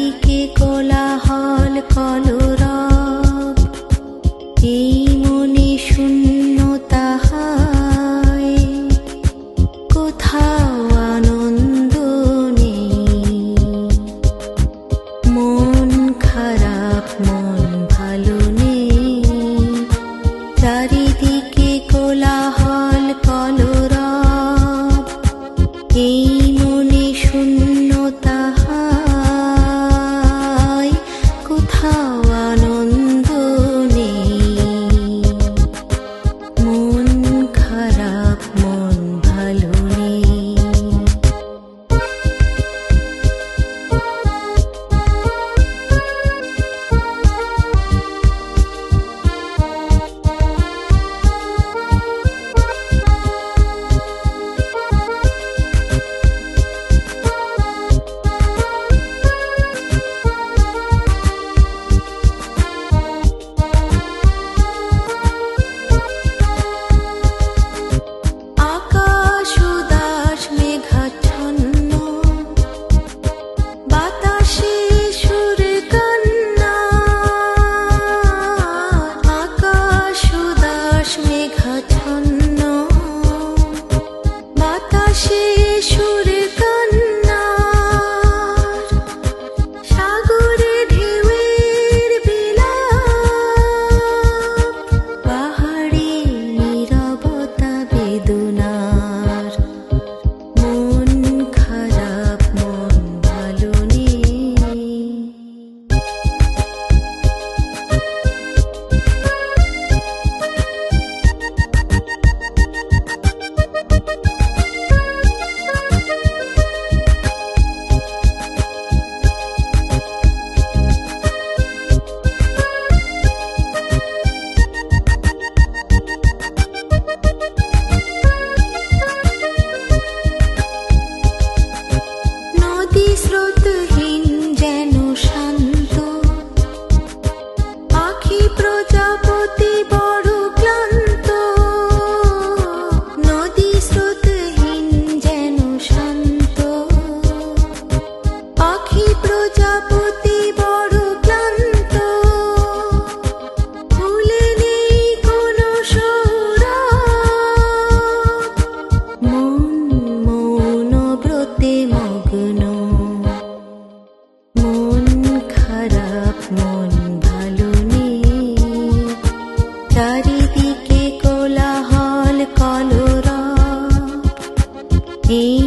চারিদিকে কোলাহল, কলরব, এই মনে শূন্যতা কোথাও আনন্দ নেই। মন খারাপ, মন ভালো নেই। চারিদিকে কোলাহল mi. He